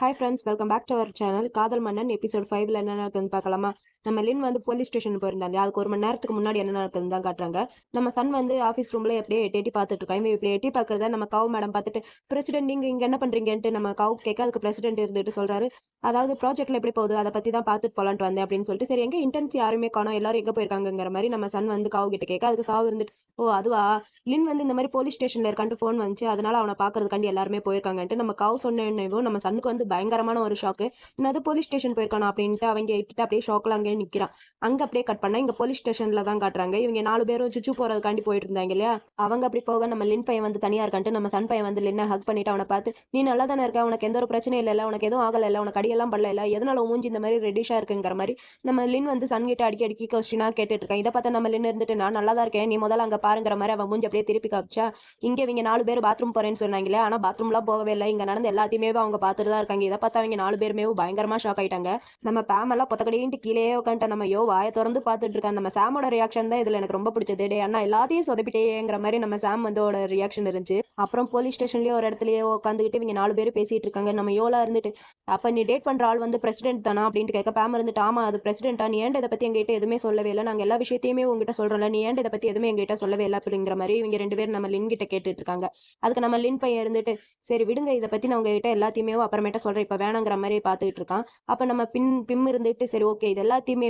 Hi friends welcome back to our channel Kadhal Mannan episode ஃபைவ்ல என்ன நடக்குதுன்னு பார்க்கலாமா? நம்ம லின் வந்து போலீஸ் ஸ்டேஷன் போயிருந்தாங்க அதுக்கு ஒரு மணி நேரத்துக்கு முன்னாடி என்ன நடக்குதுன்னு தான் காட்டுறாங்க. நம்ம சன் வந்து ஆஃபீஸ் ரூம்ல எப்படியே எட்டி பார்த்துட்டு இருக்கோம் இவன் இப்படி எட்டி பார்க்கறத நம்ம கவு மேடம் பார்த்துட்டு பிரசிடென்ட் நீங்க இங்க என்ன பண்றீங்கன்ட்டு நம்ம கவு கேட்க அதுக்கு பிரசிடென்ட் இருந்துட்டு சொல்றாரு. அதாவது ப்ராஜெக்ட்ல எப்படி போகுது? அதை பத்தி தான் பார்த்துட்டு போலான்ட்டு வந்தேன் அப்படின்னு சொல்லிட்டு சரி எங்க இன்டர்ன்ஸ் யாருமே காணோம். எல்லாரும் எங்க போயிருக்காங்கங்கிற மாதிரி நம்ம சன் வந்து கவு கிட்ட கேட்க அதுக்கு சாவு இருந்துட்டு ஓ அதுவா? லின் வந்து இந்த மாதிரி போலீஸ் ஸ்டேஷன்ல இருக்கான்ட்டு ஃபோன் வந்துச்சு. அதனால அவனை பாக்குறதுக்காண்டி எல்லாருமே போயிருக்காங்கன்ட்டு நம்ம கவு சொன்ன நம்ம சனுக்கு வந்து பயங்கரமான ஒரு ஷாக்கு என்னது போலீஸ் ஸ்டேஷன் போயிருக்கானா அப்படின்ட்டு அவங்க இட்டுட்டு அப்படியே ஷாக்கில் அங்கேயே நிக்கிறான். அங்க அப்படியே கட் பண்ணால் இங்க போலீஸ் ஸ்டேஷன்ல தான் காட்டுறாங்க. இவங்க நாலு பேரும் சுச்சு போறதுக்காண்டி போயிட்டு இருந்தாங்க இல்லையா? அவங்க அப்படி போக நம்ம லின் பையன் வந்து தனியா இருக்கான்ட்டு நம்ம சன் பையன் வந்து லின்னை ஹக் பண்ணிட்டு அவனை பார்த்து நீ நல்லா தானே இருக்க? உனக்கு எந்த ஒரு பிரச்சனையும் இல்லை உனக்கு எதுவும் ஆகலை இல்லை உனக்கு அடியெல்லாம் பண்ணல இல்லை எதனால மூஞ்சி இந்த மாதிரி ரெடிஷாக இருக்குங்கிற மாதிரி? நம்ம லின் வந்து சன் கிட்ட அடிக்கி அடிக்கி கொஸ்டினா கேட்டுட்டு இருக்கேன். இதை பார்த்தா நம்ம லின் இருந்துட்டு நான் நல்லா தான் இருக்கேன். நீ முதல்ல அங்க பாருங்கிற மாதிரி அவன் மூஞ்சி அப்படியே திருப்பி காமிச்சா இங்க இவங்க நாலு பேர் பாத்ரூம் போறேன்னு சொன்னாங்களே ஆனா பாத்ரூம்லாம் போகவே இல்லை. இங்க நடந்த எல்லாத்தையுமே அவங்க பார்த்துட்டு தான் இருக்காங்க. இதை பார்த்தா அவங்க நாலு பேருமே பயங்கரமா ஷாக் ஆயிட்டாங்க. நம்ம பேம் எல்லாம் பொத்தக்கடின்ட்டு கீழே உட்காந்துட்ட நம்ம யோ வாயை திறந்து பார்த்துட்டு இருக்கான். நம்ம சாமோட ரியாக்ஷன் தான் இதுல எனக்கு ரொம்ப பிடிச்சது. டே அண்ணா எல்லாத்தையும் சொதப்பிட்டேங்கிற மாதிரி நம்ம சாம் வந்து ரியாக்ஷன் இருந்துச்சு. அப்புறம் போலீஸ் ஸ்டேஷன்லயே ஒரு இடத்துலயே உட்காந்துக்கிட்டு இவங்க நாலு பேர் பேசிட்டு இருக்காங்க. நம்ம யோலா இருந்துட்டு அப்ப நீ டேட் பண்ற ஆள் வந்து பிரசிடென்ட் தானா? அப்படின்ட்டு கேட்க பேம் இருந்துட்டு ஆமா அது பிரசிடென்ட்டா நீ ஏன் இதை பத்தி எங்ககிட்ட எதுவுமே சொல்லவே இல்லை. நாங்க எல்லா விஷயத்தையுமே உங்ககிட்ட சொல்றோம்ல. நீ ஏன் இதை பத்தி எதுவுமே எங்ககிட்ட சொல்லவே இல்லை? அப்படிங்கிற மாதிரி இவங்க ரெண்டு பேரும் நம்ம லின் கிட்ட கேட்டுட்டு இருக்காங்க. அதுக்கு நம்ம லின் பையன் இருந்துட்டு சரி விடுங்க. இதை பத்தி நான் உங்ககிட்ட எல்லாத்தையுமே அப்புறமேட்ட சொல்றேன். இப்போ வேணாங்கிற மாதிரி பார்த்துக்கிட்டு இருக்கான் அப்ப நம்ம பின் பிம் இருந்துட்டு சரி ஓகே இது எல்லாத்தையுமே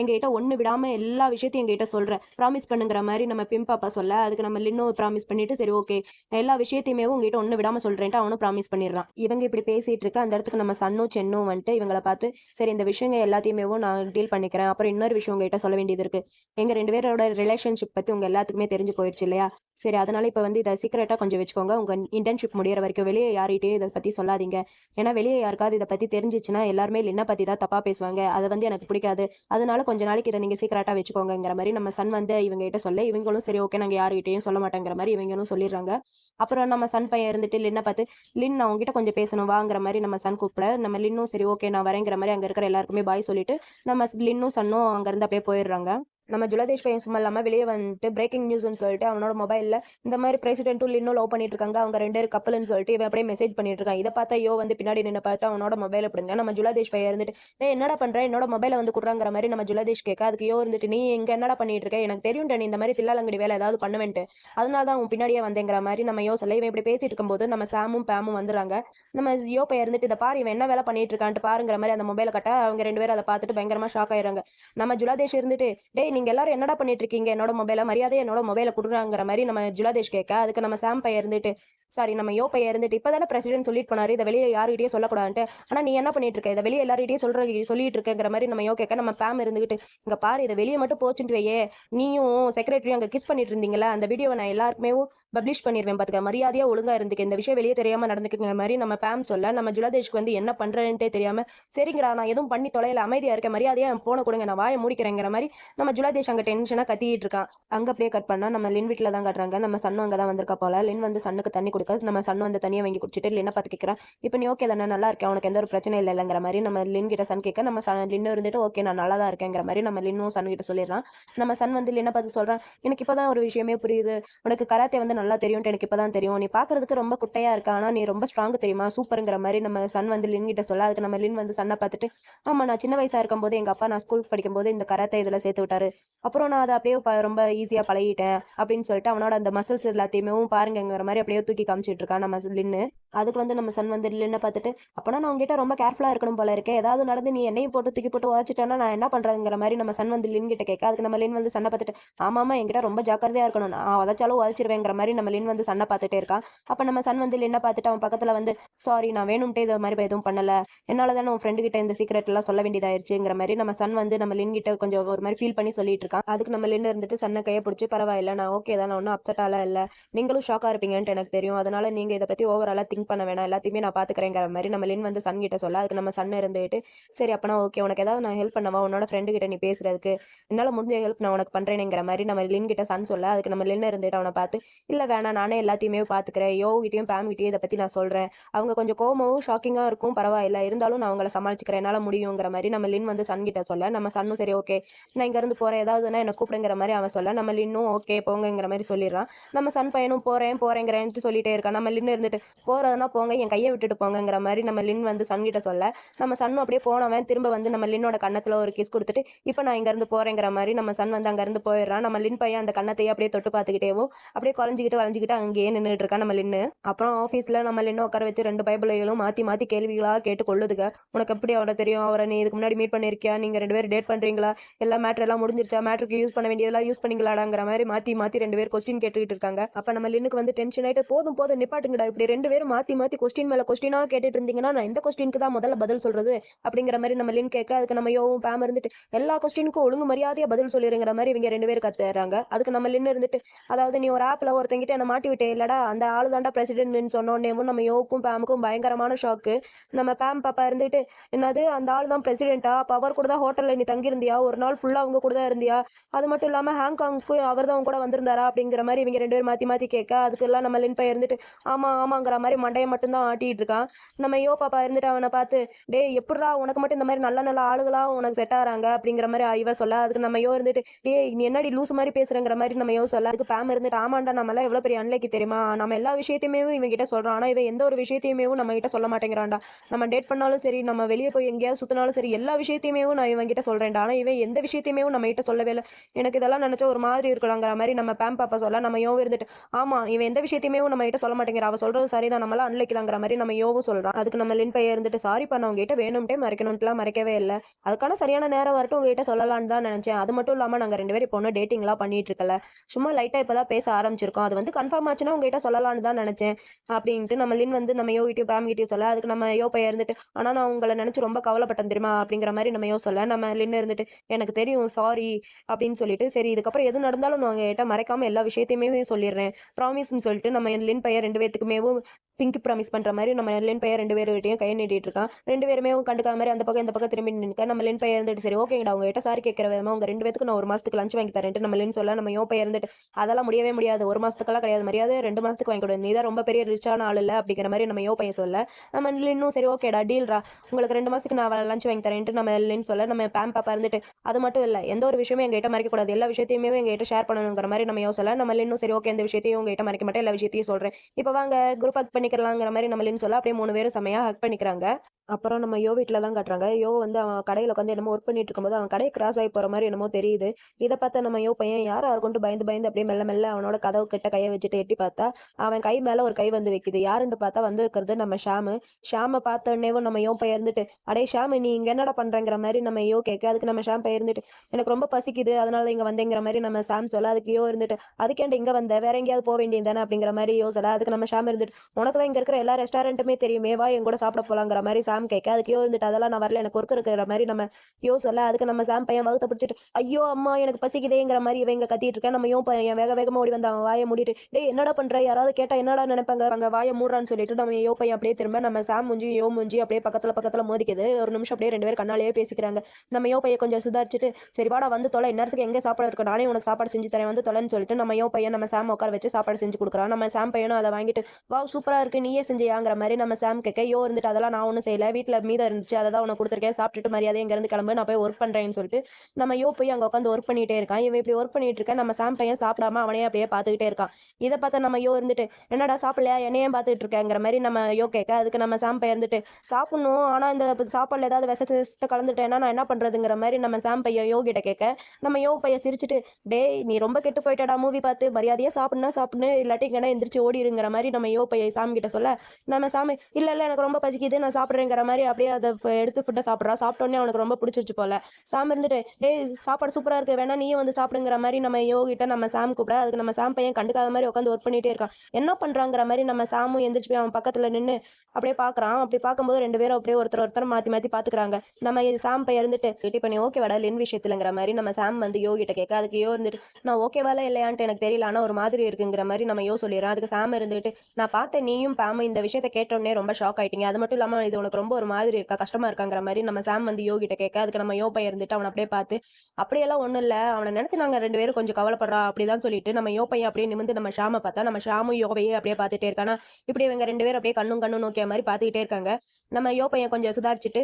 எங்ககிட்ட ஒண்ணு விடாம எல்லா விஷயத்தையும் எங்ககிட்ட சொல்கிறேன் ப்ராமிஸ் பண்ணுங்கிற மாதிரி நம்ம பிம் பாப்பா சொல்ல அதுக்கு நம்ம லின்னோ ப்ராமிஸ் பண்ணிட்டு சரி ஓகே எல்லா விஷயத்தையுமே உங்ககிட்ட ஒண்ணு விடாம சொல்கிறேன்ட்டு அவனும் ப்ராமிஸ் பண்ணிடுறான். இவங்க இப்படி பேசிட்டு இருக்க அந்த இடத்துக்கு நம்ம சன்னும் சென்னும் வந்துட்டு இவங்கள பார்த்து சரி இந்த விஷயங்கள் எல்லாத்தையுமே நான் டீல் பண்ணிக்கிறேன். அப்புறம் இன்னொரு விஷயம் உங்ககிட்ட சொல்ல வேண்டியது இருக்கு. எங்க ரெண்டு பேரோட ரிலேஷன்ஷிப் பத்தி உங்க எல்லாத்துக்குமே தெரிஞ்சு போயிடுச்சு இல்லையா? சரி அதனால இப்போ வந்து இதை சீக்கிரட்டாக கொஞ்சம் வச்சுக்கோங்க. உங்க இன்டர்ன்ஷிப் முடியிற வரைக்கும் வெளியே யார்கிட்டையும் இதை பத்தி சொல்லாதீங்க. ஏன்னா வெளியே யாருக்காவது இதை பத்தி தெரிஞ்சிச்சுன்னா எல்லாருமே லின்ன பத்தி தான் தப்பா பேசுவாங்க? அதை வந்து எனக்கு பிடிக்காது. அதனால கொஞ்ச நாளைக்கு இதை நீங்க சீக்கிரட்டா வச்சுக்கோங்கிற மாதிரி நம்ம சன் வந்து இவங்க கிட்ட சொல்ல. இவங்களும் சரி ஓகே நாங்க யாருகிட்டயும் சொல்ல மாட்டேங்கிற மாதிரி இவங்களும் சொல்லிடுறாங்க. அப்புறம் நம்ம சன் பையன் இருந்துட்டு லின்ன பார்த்து? லின் நான் உங்ககிட்ட கொஞ்சம் பேசணும் வாங்கிற மாதிரி நம்ம சன் கூப்பிட நம்ம லின்னும் சரி ஓகே நான் வரேங்கிற மாதிரி அங்க இருக்கிற எல்லாருக்குமே பாய் சொல்லிட்டு நம்ம லின்னும் சன்னும் அங்க இருந்து அப்படியே போயிடுறாங்க. நம்ம ஜுலதேஷ் பையன் சும்மா இல்லாமல் வெளியே வந்துட்டு பிரேக்கிங் நியூஸ்னு சொல்லிட்டு அவனோட மொபைலில் இந்த மாதிரி பிரசிடென்ட்டும் இன்னும் லவ் பண்ணிட்டு இருக்காங்க. அவங்க ரெண்டு பேர் கப்பல்னு சொல்லிட்டு இவன் அப்படியே மெசேஜ் பண்ணிட்டு இருக்கான். இதை பார்த்தா யோ வந்து பின்னாடி நின்று பார்த்துட்டு அவனோட மொபைலை பிடுங்க. நம்ம ஜுலதேஷ் பையன் இருந்துட்டு ஏ என்னடா பண்ணுறேன் என்னோட மொபைலை வந்து கொடுறாங்கிற மாதிரி நம்ம ஜுலதேஷ் கேட்க அதுக்கு யோ இருந்துட்டு நீ இங்கே என்னடா பண்ணிட்டு இருக்க? எனக்கு தெரியும் நீ இந்த மாதிரி தில்லாலங்கடி வேலை ஏதாவது பண்ணுவேன்ட்டு. அதனால தான் அவன் பின்னாடியே வந்தேங்கிற மாதிரி நம்ம யோ சொல்ல இவன் இப்படி பேசிட்டு இருக்கும்போது நம்ம சாமும் பேமும் வந்துடுறாங்க. நம்ம யோ பையன் இருந்துட்டு இதை பாரு இவன் என்ன வேலை பண்ணிட்டு இருக்கான்ட்டு பாருங்கிற மாதிரி அந்த மொபைலை கட்ட அவங்க ரெண்டு பேரும் அதை பார்த்துட்டு பயங்கரமாக ஷாக் ஆயிடுறாங்க. நம்ம ஜுலதேஷ் இருந்துட்டு டேய் நீங்கள் எல்லாரும் என்னடா பண்ணிட்டு இருக்கீங்க? என்னோட மொபைலை மரியாதை என்னோட மொபைலை கொடுக்குறாங்கிற மாதிரி நம்ம ஜுலாதேஷ் கேட்க அதுக்கு நம்ம சாம் பையன் இருந்துட்டு சாரி நம்ம யோப்பை பையன் இருந்துட்டு இப்போதானே பிரசிடென்ட் சொல்லிட்டு போனாரு. இதை வெளியே யாருகிட்டயும் சொல்லக்கூடாதுன்ட்டு. ஆனால் நீ என்ன பண்ணிட்டு இருக்க? இதை வெளியே எல்லார்கிட்டயும் சொல்ற சொல்லிட்டு இருக்கங்கிற மாதிரி நம்ம யோகேக்க நம்ம பேம் இருந்துகிட்டு இங்கே பாரு இதை வெளியே மட்டும் போச்சுட்டு வையே. நீயும் செக்ரட்டரியும் அங்கே கிஸ் பண்ணிட்டு இருந்தீங்களா அந்த வீடியோவை நான் எல்லாருக்குமே பப்ளிஷ் பண்ணிடுவேன் பார்த்துக்க மரியாதையாக ஒழுங்காக இருந்துக்கு. இந்த விஷயம் வெளியே தெரியாமல் நடந்துக்குங்கிற மாதிரி நம்ம பேம் சொல்ல நம்ம ஜுலதேஷ்க்கு வந்து என்ன பண்ணுறேன்ட்டே தெரியாமல் சரிங்கடா நான் எதுவும் பண்ணி தொலைல அமைதியாக இருக்க. மரியாதையாக என் ஃபோனை கொடுங்க. நான் வாயை முடிக்கிறேங்கிற மாதிரி நம்ம ஜுலதேஷ் அங்கே டென்ஷனாக கத்திட்டு இருக்கான். அங்கே அப்படியே கட் பண்ணால் நம்ம லின் வீட்டில் தான் கட்டுறாங்க. நம்ம சன்னு அங்கே தான் வந்திருக்கா போல. லின் வந்து சன்னுக்கு தண்ணி கொடுக்க நம்ம சன் வந்து தனியாக வாங்கி குடிச்சிட்டு லின்னை பார்த்து கேட்குறான் இப்போ நீ ஓகே தானே நல்லா இருக்கேன் உனக்கு எந்த ஒரு பிரச்சனை இல்லை இல்லைங்கிற மாதிரி நம்ம லின் கிட்ட சன் கேட்க நம்ம சன் லின்னு இருந்துட்டு ஓகே நான் நல்லா தான் இருக்கேங்கிற மாதிரி நம்ம லின்னும் சன் கிட்ட சொல்லிடுறான். நம்ம சன் வந்து லின்னை பார்த்து சொல்கிறான் எனக்கு இப்போதான் ஒரு விஷயமே புரியுது. உனக்கு கராத்தே வந்து நல்லா தெரியும்ட்டு எனக்கு இப்போதான் தெரியும். நீ பார்க்கறதுக்கு ரொம்ப குட்டையா இருக்க ஆனால் நீ ரொம்ப ஸ்ட்ராங் தெரியுமா? சூப்பருங்கிற மாதிரி நம்ம சன் வந்து லின் கிட்ட சொல்ல அதுக்கு நம்ம லின் வந்து சன்னை பார்த்துட்டு ஆமா நான் சின்ன வயசா இருக்கும்போது எங்க அப்பா நான் ஸ்கூல் படிக்கும்போது இந்த கராத்தே இதில் சேர்த்து விட்டாரு. அப்புறம் நான் அதை அப்படியே ப- ரொம்ப ஈஸியாக பழகிட்டேன் அப்படின்னு சொல்லிட்டு அவனோட அந்த மசில்ஸ் எல்லாத்தையுமே பாருங்கிற மாதிரி அப்படியே தூக்கி காமிச்சிட்டு இருக்கான் நம்ம லின்னு அதுக்கு வந்து நம்ம சன் வந்து இல்லைன்னு பார்த்துட்டு அப்போனா நான் உங்ககிட்ட ரொம்ப கேர்ஃபுல்லாக இருக்கணும் போல இருக்கேன் ஏதாவது நடந்து நீ என்னையும் போட்டு தூக்கி போட்டு உழைச்சிட்டேன்னா நான் என்ன பண்ணுறதுங்கிற மாதிரி நம்ம சன் வந்து லின் கிட்ட கேட்க அதுக்கு நம்ம லின் வந்து சண்டை பார்த்துட்டு ஆமாமா என்கிட்ட ரொம்ப ஜாக்கிரதையாக இருக்கணும். நான் உதச்சாலும் உதச்சிருவேங்கிற மாதிரி நம்ம லின் வந்து சண்டை பார்த்துட்டே இருக்கான் அப்போ நம்ம சன் வந்து லின்னை பார்த்துட்டு அவன் பக்கத்தில் வந்து சாரி நான் வேணும்ட்டே இது மாதிரி எதுவும் பண்ணலை. என்னால் தானே உன் ஃப்ரெண்டு கிட்ட இந்த சீக்ரெட் எல்லாம் சொல்ல வேண்டியதாயிருச்சுங்கிற மாதிரி நம்ம சன் வந்து நம்ம லின் கிட்ட கொஞ்சம் ஒரு மாதிரி ஃபீல் பண்ணி சொல்லிட்டு இருக்கான். அதுக்கு நம்ம லின் இருந்துட்டு சன்னை கையை பிடிச்சி பரவாயில்ல நான் ஓகே தான். நான் ஒன்றும் அப்செட்டாலாம் இல்லை. நீங்களும் ஷாக்காக இருப்பீங்கன்ட்டு எனக்கு தெரியும். அதனால நீங்கள் இதை பற்றி ஓவராலாக திங்க் பண்ண வேணாம் எல்லாத்தையுமே நான் பாத்துக்கிறேங்கிற மாதிரி நம்ம லின் வந்து சன் கிட்ட சொல்ல அதுக்கு நம்ம சன் இருந்துட்டு சரி அப்பனா ஓகே உனக்கு ஏதாவது நான் ஹெல்ப் பண்ணவா? உன்னோட ஃப்ரெண்டு கிட்ட நீ பேசுறதுக்கு என்னால முடிஞ்ச ஹெல்ப் நான் உனக்கு பண்றேனுங்கிற மாதிரி நம்ம லின் கிட்ட சன் சொல்ல அதுக்கு நம்ம லின் இருந்துட்டு அவனை பார்த்து இல்ல வேணாம் நானே எல்லாத்தையுமே பாத்துக்கிறேன் யோ கிட்டையும் பேம் கிட்டயும் இதை பத்தி நான் சொல்றேன் அவங்க கொஞ்சம் கோமாவும் ஷாக்கிங்கா இருக்கும் பரவாயில்ல இருந்தாலும் நான் அவங்கள சமாளிச்சுக்கிறேன் என்னால முடியுங்கிற மாதிரி நம்ம லின் வந்து சன் கிட்ட சொல்ல நம்ம சன்னும் சரி ஓகே நான் இங்க இருந்து போறேன் ஏதாவதுன்னா என்ன கூப்பிடுங்கிற மாதிரி அவன் சொல்ல நம்ம லின்னும் ஓகே போங்கங்கிற மாதிரி சொல்லிடுறான் நம்ம சன் பையனும் போறேன் போறேங்கிறேன்ட்டு சொல்லிட்டே இருக்கான் நம்ம லின்னு இருந்துட்டு போகிற வேணா போங்க என் கையை விட்டுட்டு போங்கங்கிற மாதிரி நம்ம லின் வந்து சன்கிட்ட சொல்ல. நம்ம சன்னும் அப்படியே போனவன் திரும்ப வந்து நம்ம லின்னோட கண்ணத்தில் ஒரு கிஸ் கொடுத்துட்டு இப்போ நான் இங்கேருந்து போகிறேங்கிற போறேங்கிற மாதிரி நம்ம சன் வந்து அங்கேருந்து போயிடுறான். நம்ம லின் பையன் அந்த கன்னத்தையே அப்படியே தொட்டு பார்த்துக்கிட்டேவும் அப்படியே குழஞ்சிக்கிட்டு வளைஞ்சிக்கிட்டு அங்கேயே நின்றுட்டு இருக்கா நம்ம லின்னு. அப்புறம் ஆஃபீஸில் நம்ம லின்னு உட்கார வச்சு ரெண்டு பைபிளைகளும் மாற்றி மாற்றி கேள்விகளாக கேட்டு கொள்ளுதுங்க உனக்கு எப்படி அவரை தெரியும்? அவரை நீ இதுக்கு முன்னாடி மீட் பண்ணியிருக்கியா? நீங்கள் ரெண்டு பேரும் டேட் பண்ணுறீங்களா எல்லா மேட்ரு எல்லாம் முடிஞ்சிருச்சா? மேட்ருக்கு யூஸ் பண்ண வேண்டியதெல்லாம் யூஸ் பண்ணிங்களாடாங்கிற மாதிரி மாற்றி மாற்றி ரெண்டு பேர் கொஸ்டின் கேட்டுக்கிட்டு இருக்காங்க. அப்போ நம்ம லின்னுக்கு வந்து டென்ஷன் ஆகிட்டு போதும் போதும் நிப்பாட்டுங்கடா. இப்படி ரெண்டு பேரும் மாற்றி மாற்றி கொஸ்டின் மேலே கொஸ்டினாக கேட்டுட்டு இருந்தீங்கன்னா நான் இந்த கொஸ்டினுக்கு தான் முதல்ல பதில் சொல்கிறது அப்படிங்கிற மாதிரி நம்ம லின் கேட்க அதுக்கு நம்ம யோவும் பேம் இருந்துட்டு எல்லா கொஸ்டினுக்கும் ஒழுங்கு மரியாதையாக பதில் சொல்லிடுங்கிற மாதிரி இவங்க ரெண்டு பேர் கத்துறாங்க. அதுக்கு நம்ம லின்னு இருந்துட்டு அதாவது நீ ஒரு ஆப்பில் ஒருத்தங்கிட்ட என்ன மாட்டி விட்டே இல்லடா அந்த ஆளு தாண்டா பிரசிடென்ட்னு சொன்னோன்னேவும் நம்ம யோவுக்கும் பேமுக்கும் பயங்கரமான ஷாக்கு நம்ம பேம் பாப்பா இருந்துட்டு என்னது அந்த ஆள் தான் பிரசிடென்ட்டா அப்போ அவர் கூட தான் ஹோட்டலில் நீ தங்கியிருந்தியா? ஒரு நாள் ஃபுல்லாக அவங்க கூட தான் இருந்தியா? அது மட்டும் இல்லாமல் ஹாங்காங்க்கு அவர் தான் கூட வந்திருந்தாரா? அப்படிங்கிற மாதிரி இவங்க ரெண்டு பேர் மாற்றி மாற்றி கேட்க அதுக்கெல்லாம் நம்ம லின் பையன் இருந்துட்டு ஆமாம் ஆமாங்கிற மாதிரி மண்டையை மட்டும்தான் ஆட்டிட்டு இருக்கான். நம்ம யோ பாப்பா இருந்துட்டு அவனை பார்த்து டேய் எப்படா உனக்கு மட்டும் இந்த மாதிரி நல்ல நல்ல ஆளுகளாக உனக்கு செட் ஆகிறாங்க? அப்படிங்கிற மாதிரி இவ சொல்ல அதுக்கு நம்ம யோ இருந்துட்டு டேய் நீ என்னடி லூஸ் மாதிரி பேசுறங்கிற மாதிரி நம்ம யோ சொல்ல அதுக்கு பேம் இருந்துட்டு ஆமாண்டா நம்மளாம் எவ்வளோ பெரிய அன்லைக்கு தெரியுமா? நம்ம எல்லா விஷயத்தையுமே இவன் கிட்ட சொல்றான். ஆனால் இவன் எந்த ஒரு விஷயத்தையுமே நம்ம கிட்ட சொல்ல மாட்டேங்கிறான்டா. நம்ம டேட் பண்ணாலும் சரி நம்ம வெளியே போய் எங்கேயாவது சுற்றினாலும் சரி எல்லா விஷயத்தையுமே நான் இவன் கிட்ட சொல்கிறேன்டா ஆனால் இவன் எந்த விஷயத்தையுமே நம்ம கிட்ட சொல்லவே இல்லை. எனக்கு இதெல்லாம் நினச்சா ஒரு மாதிரி இருக்கலாங்கிற மாதிரி நம்ம பேம் பாப்பா சொல்ல நம்ம யோ இருந்துட்டு ஆமாம் இவன் எந்த விஷயத்தையுமே நம்ம கிட்ட சொல்ல மாட்டேங்கிற. அவ சொல்கிறது சரிதான். நம்ம அன்லைக்கு தாங்கிற மாதிரி நம்ம யோவும் சொல்கிறான் அதுக்கு நம்ம லின் பையன் இருந்துட்டு சாரி பண்ண உங்ககிட்ட வேணும்ட்டே மறைக்கணும்ட்டுலாம் மறைக்கவே இல்லை. அதுக்கான சரியான நேரம் வரட்டும் உங்ககிட்ட சொல்லலாம்னு தான் நினச்சேன். அது மட்டும் இல்லாமல் நாங்கள் ரெண்டு பேரும் இப்போ ஒன்றும் டேட்டிங்லாம் பண்ணிட்டு இருக்கல. சும்மா லைட்டாக இப்போ தான் பேச ஆரம்பிச்சிருக்கோம். அது வந்து கன்ஃபார்ம் ஆச்சுன்னா உங்ககிட்ட சொல்லலாம்னு தான் நினச்சேன் அப்படின்ட்டு நம்ம லின் வந்து நம்ம யோகிட்டையும் பேமிகிட்டையும் சொல்ல அதுக்கு நம்ம யோ பையன் இருந்துட்டு ஆனால் நான் உங்களை நினச்சி ரொம்ப கவலைப்பட்டேன் தெரியுமா? அப்படிங்கிற மாதிரி நம்ம யோ சொல்ல நம்ம லின் இருந்துட்டு எனக்கு தெரியும் சாரி அப்படின்னு சொல்லிட்டு சரி இதுக்கப்புறம் எது நடந்தாலும் நான் உங்ககிட்ட மறைக்காம எல்லா விஷயத்தையுமே சொல்லிடுறேன். ப்ராமிஸ்னு சொல்லிட்டு நம்ம லின் பையன் ரெண்டு பேத்துக்குமேவும் பிங்க் ப்ராமிஸ் பண்ணுற மாதிரி நம்ம லென் பையன் ரெண்டு பேர்கிட்டையும் கை நீட்டிட்டு இருக்கான். ரெண்டு பேருமே கண்டுக்காத மாதிரி அந்த பக்கம் இந்த பக்கம் திரும்பி நிற்க நம்ம லென் பையன் இருந்துட்டு சரி ஓகேங்கடா உங்ககிட்ட சாரி கேட்குற விதமா உங்க ரெண்டு பேத்துக்கு நான் ஒரு மாதத்துக்கு லஞ்ச் வாங்கி தரேன்ட்டு நம்ம லென் சொல்ல நம்ம யோ பையன் இருந்துட்டு அதெல்லாம் முடியவே முடியாது. ஒரு மாதத்துக்கெல்லாம் கிடையாது. மரியாதை ரெண்டு மாதத்துக்கு வாங்கி கொடு. நீ தான் ரொம்ப பெரிய ரிச்சான ஆள் இல்லை அப்படிங்கிற மாதிரி நம்ம யோ பையன் சொல்ல நம்ம லென்னும் சரி ஓகேடா டீல்ரா உங்களுக்கு ரெண்டு மாதத்துக்கு நான் லஞ்ச் வாங்கி தரேன்ட்டு நம்ம லென் சொல்ல நம்ம பேம் பாப்பா இருந்துட்டு அது மட்டும் இல்லை எந்த ஒரு விஷயமும் எங்ககிட்ட மறைக்கக்கூடாது எல்லா விஷயத்தையுமே எங்ககிட்ட ஷேர் பண்ணணுங்கிற மாதிரி நம்ம யோ சொல்ல நம்ம லென்னும் சரி ஓகே இந்த விஷயத்தையும் உங்ககிட்ட மறைக்க மாட்டேன். எல்லா விஷயத்தையும் சொல்கிறேன் இப்போ வாங்க குரூப் ஹக் பண்ணிக்கலாங்கிற மாதிரி நம்மளின்னு சொல்ல அப்படியே மூணு பேரும் செமையாக ஹக் பண்ணிக்கிறாங்க. அப்புறம் நம்ம யோ வீட்டில் தான் காட்டுறாங்க. யோ வந்து அவன் கடையில் உட்காந்து என்னமோ ஒர்க் பண்ணிட்டு இருக்கும்போது அவன் கடையை கிராஸ் ஆகி போகிற மாதிரி என்னமோ தெரியுது. இதை பார்த்தா நம்ம யோ பையன் யாரை கொண்டு பயந்து பயந்து அப்படியே மெல்ல மெல்ல அவனோட கதவு கிட்ட கையை வச்சுட்டு எட்டி பார்த்தா அவன் கை மேலே ஒரு கை வந்து வைக்குது. யாருன்னு பார்த்தா வந்து இருக்கிறது நம்ம ஷாமு. ஷாமை பார்த்தோன்னேவும் நம்ம யோ பையன் இருந்துட்டு அடே ஷாமு நீ இங்கே என்னடா பண்ணுறங்கிற மாதிரி நம்ம யோ கேட்க அதுக்கு நம்ம ஷாம் பையன் இருந்துட்டு எனக்கு ரொம்ப பசிக்குது அதனால இங்கே வந்தேங்கிற மாதிரி நம்ம ஷாம் சொல்ல அதுக்கு யோ இருந்துட்டு அதுக்கேண்ட இங்கே வந்த? வேற எங்கேயாவது போக வேண்டியது தானே? அப்படிங்கிற மாதிரி யோ சொல்ல அதுக்கு நம்ம ஷாம் இருந்துட்டு உனக்கு தான் இங்கே இருக்கிற எல்லா ரெஸ்டாரண்ட்டுமே தெரியுமே. வா என் கூட சாப்பிட போகலாங்கிற மாதிரி சாம் கேட்க அதுக்கு யோ இருந்துட்டு அதெல்லாம் நான் வரல எனக்கு ஒர்க் இருக்கிற மாதிரி நம்ம யோ சொல்ல அதுக்கு நம்ம சாம் பையன் வகுத்த பிடிச்சிட்டு ஐயோ அம்மா எனக்கு பசிக்குதேங்கிற மாதிரி இவன் இங்கே கத்திட்டு இருக்கேன் நம்ம யோ பையன் வேக வேகமாக ஓடி வந்தாங்க வாயை மூடிட்டு டேய் என்னடா பண்ற? யாராவது கேட்டால் என்னடா நினைப்பாங்க? அங்கே வாயை மூடுறான்னு சொல்லிட்டு நம்ம யோ பையன் அப்படியே திரும்ப நம்ம சாம் முஞ்சி யோ முஞ்சி அப்படியே பக்கத்தில் பக்கத்தில் மோதிக்குது. ஒரு நிமிஷம் அப்படியே ரெண்டு பேரும் கண்ணாலேயே பேசிக்கிறாங்க. நம்ம யோ பையன் கொஞ்சம் சுதாரிச்சுட்டு சரி வாடா வந்து தொலை. நேரத்துக்கு எங்கே சாப்பாடு இருக்கும் நானே உனக்கு சாப்பாடு செஞ்சு தரேன். வந்து தொலைன்னு சொல்லிட்டு நம்ம யோ பையன் நம்ம சாம் உட்கார வச்சு சாப்பாடு செஞ்சு கொடுக்குறான். நம்ம சாம் பையனும் அதை வாங்கிட்டு வா சூப்பராக இருக்கு. நீயே செஞ்சியாங்கிற மாதிரி நம்ம சாம் கேட்க யோ இருந்துட்டு அதெல்லாம் நான் ஒன்றும் செய்யல. வீட்டில் மீதம் இருந்துச்சு. அதை தான் உனக்கு கொடுத்துருக்கேன். சாப்பிட்டுட்டு மரியாதை இங்கேருந்து கிளம்பு. நான் போய் ஒர்க் பண்ணுறேன்னு சொல்லிட்டு நம்ம யோ போய் அங்கே உட்காந்து ஒர்க் பண்ணிகிட்டே இருக்கான். இவன் இப்படி ஒர்க் பண்ணிட்டு இருக்கேன் நம்ம சாம் பையன் சாப்பிடாம அவனே அப்படியே பார்த்துக்கிட்டே இருக்கான். இதை பார்த்தா நம்ம யோ இருந்துட்டு என்னடா சாப்பிடலையா? என்னையே பார்த்துட்டு இருக்கேங்கிற மாதிரி நம்ம யோ கேட்க அதுக்கு நம்ம சாம் பையன் இருந்துட்டு சாப்பிடணும். ஆனால் இந்த சாப்பாடில் ஏதாவது விசத்தை கலந்துட்டேன்னா நான் என்ன பண்ணுறதுங்கிற மாதிரி நம்ம சாம் பையன் யோ கிட்ட கேட்க நம்ம யோ பையன் சிரிச்சிட்டு டேய் நீ ரொம்ப கெட்டு போயிட்டடா. மூவி பார்த்து மரியாதையாக சாப்பிட்னா சாப்பிட்னு இல்லாட்டி இங்கே எந்திரிச்சு ஓடிடுங்கிற மாதிரி நம்ம யோ பையன் சாம் கிட்ட சொல்ல நம்ம சாமி இல்லை இல்லை எனக்கு ரொம்ப பசிக்குது நான் சாப்பிட்றேங்கிற மாதிரி அப்படியே அதை எடுத்து ஃபுட்டை சாப்பிட்றா. சாப்பிட்டோன்னே அவனுக்கு ரொம்ப பிடிச்சிருச்சு போல. சாம் இருந்துட்டு டேய் சாப்பாடு சூப்பராக இருக்கு வேணா நீயும் வந்து சாப்பிடுங்கிற மாதிரி நம்ம யோகிட்ட நம்ம சாம் கூப்பிட. அதுக்கு நம்ம சாம் பையன் கண்டுக்காத மாதிரி உட்காந்து ஒர்க் பண்ணிட்டே இருக்கான். என்ன பண்ணுறாங்கிற மாதிரி நம்ம சாமும் எந்திரிச்சு போய் அவன் பக்கத்தில் நின்று அப்படியே பார்க்குறான் அப்படி பார்க்கும்போது ரெண்டு பேரும் அப்படியே ஒருத்தர் ஒருத்தர் மாற்றி மாற்றி பார்த்துக்கிறாங்க நம்ம சாம் பையன் இருந்துட்டு ரெடி பண்ணி ஓகே வடா லின் விஷயத்துலங்கிற மாதிரி நம்ம சாம் வந்து யோகிட்ட கேட்க அதுக்கு யோ இருந்துட்டு நான் ஓகேவால இல்லையான்ட்டு எனக்கு தெரியல ஆனால் ஒரு மாதிரி இருக்குங்கிற மாதிரி நம்ம யோ சொல்லிடுறோம் அதுக்கு சாம் இருந்துட்டு நான் பார்த்தேன் நீயும் பாம இந்த விஷயத்தை கேட்டோடனே ரொம்ப ஷாக் ஆயிட்டீங்க. அது மட்டும் இல்லாமல் இது உனக்கு ரொம்ப ஒரு மாதிரி இருக்கா? கஷ்டமா இருக்காங்கிற மாதிரி நம்ம சாம் வந்து யோகிட்ட கேட்க அதுக்கு நம்ம யோப்பா இருந்துட்டு அவனை அப்படியே பார்த்து அப்படியெல்லாம் ஒன்றும் இல்லை. அவனை நினைச்சு நாங்கள் ரெண்டு பேரும் கொஞ்சம் கவலைப்படுறா. அப்படிதான் சொல்லிட்டு நம்ம யோப்பையை அப்படியே நிமிந்து நம்ம ஷாமை பார்த்தா நம்ம ஷாமும் யோகையே அப்படியே பார்த்துட்டே இருக்கானா. இப்படி இவங்க ரெண்டு பேரும் அப்படியே கண்ணும் கண்ணும் நோக்கிய மாதிரி பார்த்துக்கிட்டே இருக்காங்க. நம்ம யோப்பையை பையன் கொஞ்சம் சுதாரிச்சுட்டு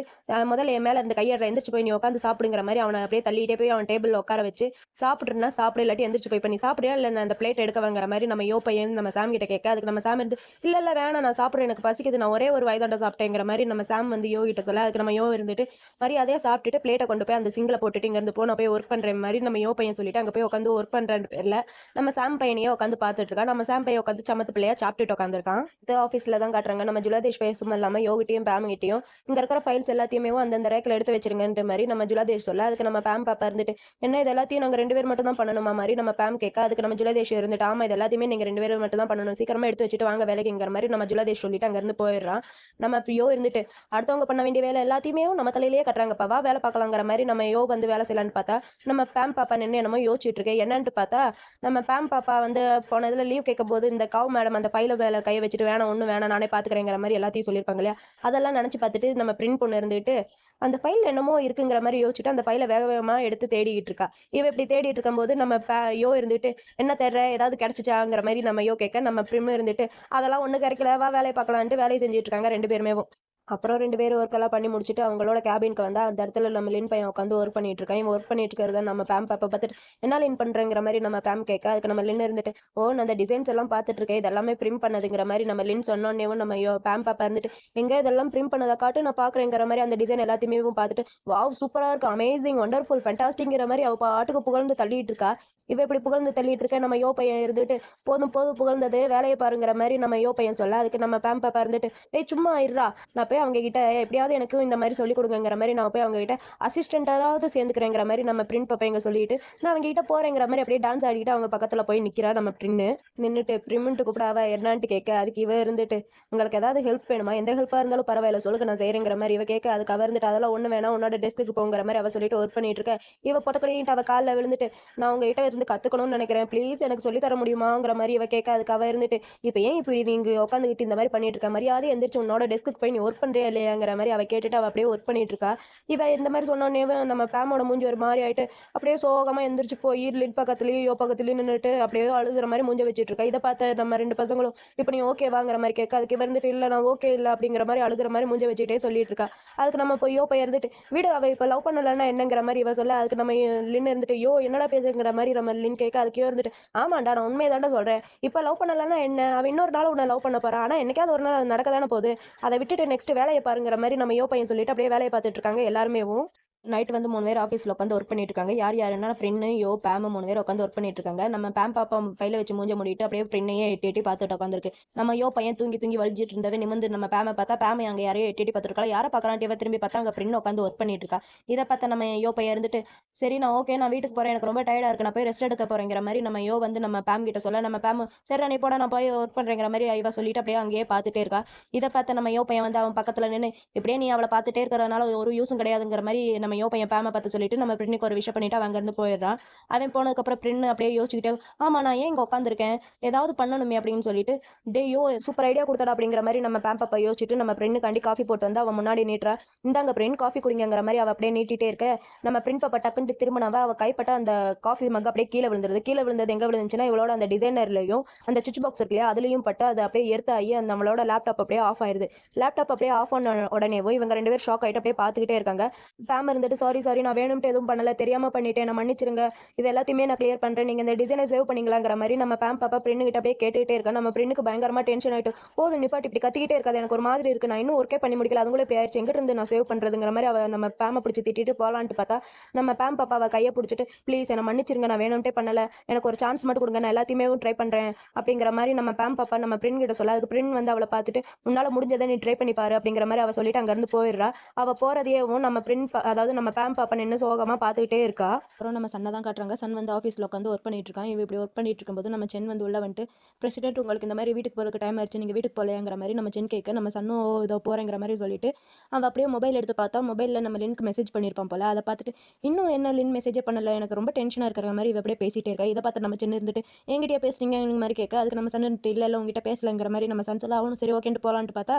முதல்ல என் மேல அந்த கையடை எந்திரிச்சு போய் நீ உட்காந்து சாப்பிடுங்கிற மாதிரி அவனை அப்படியே தள்ளிட்டே போய் அவன் டேபிள் உட்கார வச்சு சாப்பிட்டுனா சாப்பிடு இல்லாட்டி எந்திரிச்சு போய் பண்ணி சாப்பிடுறியா? இல்லை அந்த பிளேட் எடுக்க வாங்குற மாதிரி நம்ம யோ நம்ம சாம் கிட்ட கேட்க அதுக்கு நம்ம சாம் இருந்து இல்ல இல்ல வேணாம் நான் சாப்பிட்றேன் எனக்கு பசிக்குது நான் ஒரே ஒரு வயதாண்ட சாப்பிட்டேங்கிற மாதிரி நம்ம சாம் வந்து யோ கிட்ட சொல்ல அதுக்கு நம்ம யோ இருந்துட்டு மரியாதையாக சாப்பிட்டுட்டு பிளேட்டை கொண்டு போய் அந்த சிங்கிளை போட்டுட்டு இங்கேருந்து இருந்து போய் ஒர்க் பண்ணுற மாதிரி நம்ம யோ பையன் சொல்லிட்டு அங்கே போய் உட்காந்து ஒர்க் பண்றேன் பேரில் நம்ம சாம் பையனையே உட்காந்து பார்த்துட்டு இருக்கான். நம்ம சாம் பையன் உட்காந்து சமத்து பிள்ளையா சாப்பிட்டுட்டு உட்காந்துருக்கான் இது ஆஃபீஸில் தான் காட்டுறாங்க. நம்ம ஜுலாதேஷ் பையன் சும்மா இல்லாமல் யோகிட்டையும் பேம்கிட்டையும் இங்கே இருக்கிற ஃபைல்ஸ் எல்லாத்தையுமே அந்தந்த ரேக்கில் எடுத்து வச்சிருங்கன்ற மாதிரி நம்ம ஜுலாதேஷ் சொல்ல அதுக்கு நம்ம பேம் பாப்பா இருந்துட்டு என்ன இது எல்லாத்தையும் நாங்கள் ரெண்டு பேர் மட்டும் தான் பண்ணணுமா மாதிரி நம்ம பேம் கேட்க அதுக்கு நம்ம ஜுலாதேஷ் இருந்துட்டு ஆமாம் இது எல்லாத்தையுமே நீங்கள் ரெண்டு பேரும் மட்டும் தான் பண்ணணும். சீக்கிரமா எடுத்து வச்சுட்டு வாங்க வேலைக்குங்கிற மாதிரி மாதிரி நம்ம ஜுலாதேஷ் சொல்லிட்டு அங்கேருந்து போயிடுறான். நம்ம யோ இருந்துட்டு அடுத்தவங்க பண்ண வேண்டிய வேலை எல்லாத்தையுமே நம்ம தலையிலேயே கட்டுறாங்கப்பா வா வேலை பார்க்கலாங்கிற மாதிரி நம்ம யோ வந்து வேலை செய்யலான்னு பார்த்தா நம்ம பேம் பாப்பா நின்று என்னமோ யோசிச்சுட்டு இருக்கேன் என்னன்ட்டு பார்த்தா நம்ம பேம் பாப்பா வந்து போன இதில் லீவ் கேட்கும் போது இந்த கவு மேடம் அந்த ஃபைல மேலே கையை வச்சுட்டு வேணாம் ஒன்றும் வேணாம் நானே பார்த்துக்கிறேங்கிற மாதிரி எல்லாத்தையும் சொல்லியிருப்பாங்க இல்லையா? அதெல்லாம் நினச்சி பார்த்துட்டு நம்ம பிரிண்ட் பொண்ணு இருந்துட்டு அந்த ஃபைல் என்னமோ இருக்குங்கிற மாதிரி யோசிச்சுட்டு அந்த ஃபைலை வேக வேகமாக எடுத்து தேடிக்கிட்டு இருக்கா. இவ இப்படி தேடிட்டு இருக்கும்போது நம்ம யோ இருந்துட்டு என்ன தேடுற? ஏதாவது கிடச்சிச்சாங்கிற மாதிரி நம்ம யோ கேட்க நம்ம பிரிம் இருந்துட்டு அதெல்லாம் ஒன்று கிடைக்கல வா வேலையை பார்க்கலான்ட்டு வேலையை செஞ்சுட்டு இருக்காங்க ரெண்டு பேருமேவும் அப்புறம் ரெண்டு பேரும் ஒர்க் எல்லாம் பண்ணி முடிச்சுட்டு அவங்களோட கேபினுக்கு வந்து அந்த இடத்துல நம்ம லின் பையன் உட்காந்து ஒர்க் பண்ணிட்டு இருக்கான். இவன் ஒர்க் பண்ணிட்டு இருக்கிறத நம்ம பேம் பாப்பா பார்த்துட்டு என்ன லின் பண்றேங்கிற மாதிரி நம்ம பேம் கேட்க அதுக்கு நம்ம லின் இருந்துட்டு ஓ நான் அந்த டிசைன்ஸ் எல்லாம் பார்த்துட்டு இருக்கேன். இதெல்லாமே பிரிண்ட் பண்ணதுங்கிற மாதிரி நம்ம லின் சொன்னோன்னேவும் நம்ம யோ பேம் பாப்பா இருந்துட்டு எங்க இதெல்லாம் பிரிண்ட் பண்ணதை காட்டு நான் பார்க்குறேங்கிற மாதிரி அந்த டிசைன் எல்லாத்தையுமே பார்த்துட்டு வாவ் சூப்பராக இருக்கு. அமேசிங் ஒண்டர்ஃபுல் ஃபென்டாஸ்டிங்கிற மாதிரி அவள் பாட்டுக்கு புகழ்ந்து தள்ளிட்டு இருக்கா. இவ இப்படி புகழ்ந்து தள்ளிட்டு இருக்க? நம்ம யோ பையன் இருந்துட்டு போதும் போதும் புகழ்ந்தது வேலையை பாருங்கிற மாதிரி நம்ம யோ பையன் சொல்ல அதுக்கு நம்ம பேம் பாப்பா இருந்துட்டு டேய் சும்மா இருடா. நான் போய் அவங்ககிட்ட எப்படியாவது எனக்கு இந்த மாதிரி சொல்லி கொடுங்கங்கிற மாதிரி நான் போய் அவங்க கிட்ட அசிஸ்டண்ட்டாவது சேர்ந்துக்கிறேங்கிற மாதிரி நம்ம பிரிண்ட் பப்பைங்க சொல்லிட்டு நான் அவங்ககிட்ட போகிறேங்கிற போறேங்கிற மாதிரி அப்படியே டான்ஸ் ஆடிக்கிட்டு அவங்க பக்கத்தில் போய் நிற்கிறா நம்ம பிரின்னு நின்றுட்டு பிரிமெண்ட்டு கூப்பிடாவ என்னான்ட்டு கேட்க அதுக்கு இவ இருந்துட்டு உங்களுக்கு ஏதாவது ஹெல்ப் வேணுமா? எந்த ஹெல்ப்பாக இருந்தாலும் பரவாயில்ல சொல்லுங்க நான் செய்கிறேங்கிற மாதிரி இவ கேட்க அதுக்கு அவ இருந்துட்டு அதெல்லாம் ஒன்று வேணாம் உன்னோட டெஸ்க்கு போங்கிற மாதிரி அவ சொல்லிட்டு ஒர்க் பண்ணிட்டு இருக்க. இவ பொத்தக்கடிட்டு அவள் காலில் விழுந்துட்டு நான் உங்ககிட்ட இருந்து கற்றுக்கணும்னு நினைக்கிறேன். ப்ளீஸ் எனக்கு சொல்லி தர முடியுமாங்கிற மாதிரி இவ கேட்க அதுக்கு அவ இருந்துட்டு இப்போ ஏன் இப்படி நீங்கள் உட்காந்துக்கிட்டு இந்த மாதிரி பண்ணிட்டு இருக்க? மரியாதை எந்திரிச்சு உன்னோட டெஸ்க்கு போய் நீ ஒர்க் பண்ணுறியா இல்லையாங்கிற மாதிரி அவ கேட்டுட்டு அவ அப்படியே ஒர்க் பண்ணிட்டு இருக்கா இவ இந்த மாதிரி சொன்னோடனே நம்ம பேமோட மூஞ்சி ஒரு மாதிரி ஆயிட்டு அப்படியே சோகமா எந்திரிச்சு போய் லிட் பக்கத்துலயும் யோ பக்கத்துலயும் நின்றுட்டு அப்படியே அழுகுற மாதிரி மூஞ்ச வச்சுட்டு இருக்கா இதை பார்த்து நம்ம ரெண்டு பசங்களும் இப்போ நீ ஓகே வாங்குற மாதிரி கேட்க அதுக்கு இவ இருந்துட்டு இல்லை நான் ஓகே இல்லை அப்படிங்கிற மாதிரி அழுகுற மாதிரி மூஞ்ச வச்சுட்டே சொல்லிட்டு இருக்கா அதுக்கு நம்ம போய் யோ போய் இருந்துட்டு வீடு அவ இப்போ லவ் பண்ணலன்னா என்னங்கிற மாதிரி இவ சொல்ல அதுக்கு நம்ம லின் இருந்துட்டு யோ என்னடா பேசுங்கிற மாதிரி நம்ம லின் கேட்க அதுக்கு இருந்துட்டு ஆமாண்டா நான் உண்மையை தாண்டா சொல்றேன். இப்போ லவ் பண்ணலன்னா என்ன? அவ இன்னொரு நாள் உன்னை லவ் பண்ண போகிறான் ஆனா என்னைக்காவது ஒரு நாள் நடக்க தானே போகுது. அதை விட்டுட்டு நெக்ஸ்ட் வேலையை பாருங்கிற மாதிரி நம்ம யோ பையன் சொல்லிட்டு அப்படியே வேலையை பார்த்துட்டு இருக்காங்க எல்லாருமேவும். நைட்டு வந்து மூணு பேர் ஆஃபீஸில் உட்காந்து ஒர்க் பண்ணிட்டு இருக்காங்க யார் யாருன்னா ஃப்ரெண்டு யோ பேம் மூணு பேர் உட்காந்து ஒர்க் பண்ணிட்டு இருக்காங்க நம்ம பேம் பாப்பா ஃபைல வச்சு மூஞ்ச முடிட்டு அப்படியே ஃப்ரெண்டையே எட்டி எட்டி பார்த்துட்டு உட்காந்துருக்கு நம்ம யோ பையன் தூங்கி தூங்கி வலிச்சிட்டு இருந்தவே நிமிந்து நம்ம பேமை பார்த்தா பேமை அங்கே யாரையோ எட்டி எட்டி பார்த்துருக்கா யாரை பார்க்கறான் இவ திரும்பி பார்த்தா அங்கே ஃப்ரெண்ட் உட்காந்து ஒர்க் பண்ணிட்டு இருக்கா இதை பார்த்தா நம்ம யோ பையன் இருந்துட்டு சரி நான் ஓகே நான் வீட்டுக்கு போகிறேன் எனக்கு ரொம்ப டயர்டாக இருக்கு. நான் போய் ரெஸ்ட் எடுக்க போகிறேங்கிற மாதிரி நம்ம யோ வந்து நம்ம பேம் கிட்ட சொல்ல நம்ம பேம் சரி நீ போட நான் போய் ஒர்க் பண்ணுறேங்கிற மாதிரி ஐவா சொல்லிட்டு அப்படியே அங்கேயே பார்த்துட்டே இருக்கா. இதை பார்த்து நம்ம யோ பையன் வந்து அவன் பக்கத்தில் நின்று இப்படியே நீ அவளை பார்த்துட்டே இருக்கிறதுனால ஒரு யூஸும் கிடையாதுங்கிற மாதிரி நம்ம யோ பையன் பேமை பார்த்து சொல்லிட்டு நம்ம பிரிண்ணுக்கு ஒரு விஷயம் பண்ணிட்டு அவன் அங்கேருந்து போயிடுறான். அவன் போனதுக்கப்புறம் பிரின்னு அப்படியே யோசிச்சுக்கிட்டே ஆமா நான் ஏன் இங்கே உட்காந்துருக்கேன் ஏதாவது பண்ணணுமே அப்படின்னு சொல்லிட்டு டேயோ சூப்பர் ஐடியா கொடுத்தடா அப்படிங்கிற மாதிரி நம்ம பேம் பாப்பா யோசிச்சுட்டு நம்ம பிரிண்ணுக்காண்டி காஃபி போட்டு வந்து அவன் முன்னாடி நீட்டுறா இந்தாங்க பிரிண்ட் காஃபி குடிங்கிற மாதிரி அவள் அப்படியே நீட்டிட்டே இருக்க. நம்ம பிரிண்ட் பாப்பா டக்குன்ட்டு திரும்பினவ அவள் கைப்பட்ட அந்த காஃபி மக் அப்படியே கீழே விழுந்துருது. கீழே விழுந்தது எங்கே விழுந்துச்சுன்னா இவளோட அந்த டிசைனர்லையும் அந்த சுவிட்ச் பாக்ஸ் இருக்கு இல்லையா அதுலேயும் பட்டு அது அப்படியே எர்த்தாகி அந்த நம்மளோட லேப்டாப் அப்படியே ஆஃப் ஆயிருது. லேப்டாப் அப்படியே ஆஃப் ஆன உடனேவும் இவங்க ரெண்டு பேரும் ஷாக் ஆகிட்டு அப்படியே பார்த்துக்கிட்டே இருக்காங்க. பேம் வந்துட்டு சாரி சாரி நான் வேணும்ட்டு எதுவும் பண்ணலை. தெரியாமல் பண்ணிட்டேன். நான் மன்னிச்சிருங்க. இது எல்லாத்தையுமே நான் கிளியர் பண்ணுறேன் நீங்கள் இந்த டிசைனை சேவ் பண்ணீங்களாங்கிற மாதிரி நம்ம பேம் பாப்பா பிரிண்ட் கிட்ட அப்படியே கேட்டுகிட்டே இருக்கேன் நம்ம பிரிண்ணுக்கு பயங்கரமாக டென்ஷன் ஆகிட்டு போதும் நிப்பாட்டி இப்படி கத்திக்கிட்டே இருக்காது. எனக்கு ஒரு மாதிரி இருக்குது நான் இன்னும் ஒர்க்கே பண்ணி முடிக்கல. அதுங்களும் இப்படி ஆயிடுச்சு. எங்கிட்ட இருந்து நான் சேவ் பண்ணுறதுங்கிற மாதிரி அவள் நம்ம பேமை பிடிச்சி திட்டிட்டு போகலான்ட்டு பார்த்தா நம்ம பேம் பாப்பாவை கையை பிடிச்சிட்டு ப்ளீஸ் என்னை மன்னிச்சிருங்க. நான் வேணும்ட்டே பண்ணலை. எனக்கு ஒரு சான்ஸ் மட்டும் கொடுங்க. நான் எல்லாத்தையுமே ட்ரை பண்ணுறேன் அப்படிங்கிற மாதிரி நம்ம பேம் பாப்பா நம்ம பிரிண்ட் கிட்ட சொல்ல அதுக்கு பிரிண்ட் வந்து அவளை பார்த்துட்டு உன்னால முடிஞ்சதை நீ ட்ரை பண்ணி பாரு. அப்படிங்கிற மாதிரி அவள் சொல்லிட்டு அங்கேருந்து போயிடுறா. அவள் போறதையேவும் நம்ம பிரிண்ட் அதாவது நம்ம பேம் பாப்பா நின்று சோகமாக பார்த்துக்கிட்டே இருக்கா? அப்புறம் நம்ம சன்னை தான் காட்டுறாங்க. சன் வந்து ஆஃபீஸில் உட்காந்து ஒர்க் பண்ணிட்டு இருக்கான். இவ இப்படி ஒர்க் பண்ணிட்டு இருக்கும்போது நம்ம சென் வந்து உள்ள வந்துட்டு பிரசிடென்ட் உங்களுக்கு இந்த மாதிரி வீட்டுக்கு போகிறதுக்கு டைம் ஆயிடுச்சு நீங்கள் வீட்டுக்கு போகலையாங்கிற மாதிரி நம்ம சென் கேட்க நம்ம சன்னும் இதோ போகிறேங்கிற மாதிரி சொல்லிட்டு அவன் அப்படியே மொபைல் எடுத்து பார்த்தா மொபைலில் நம்ம லிங்க் மெசேஜ் பண்ணியிருப்பான் போல. அதை பார்த்துட்டு இன்னும் என்ன லிங்க் மெசேஜே பண்ணல? எனக்கு ரொம்ப டென்ஷனாக இருக்கிற மாதிரி இவ அப்படியே பேசிகிட்டே இருக்கா. இதை பார்த்து நம்ம சின்ன இருந்துட்டு எங்கிட்டே பேசுறீங்க? இந்த மாதிரி கேட்க அதுக்கு நம்ம சன் இல்லை இல்லை உங்ககிட்ட பேசலைங்கிற மாதிரி நம்ம சன் சொல்ல அவனும் சரி ஓகேன்ட்டு போகலான்ட்டு பார்த்தா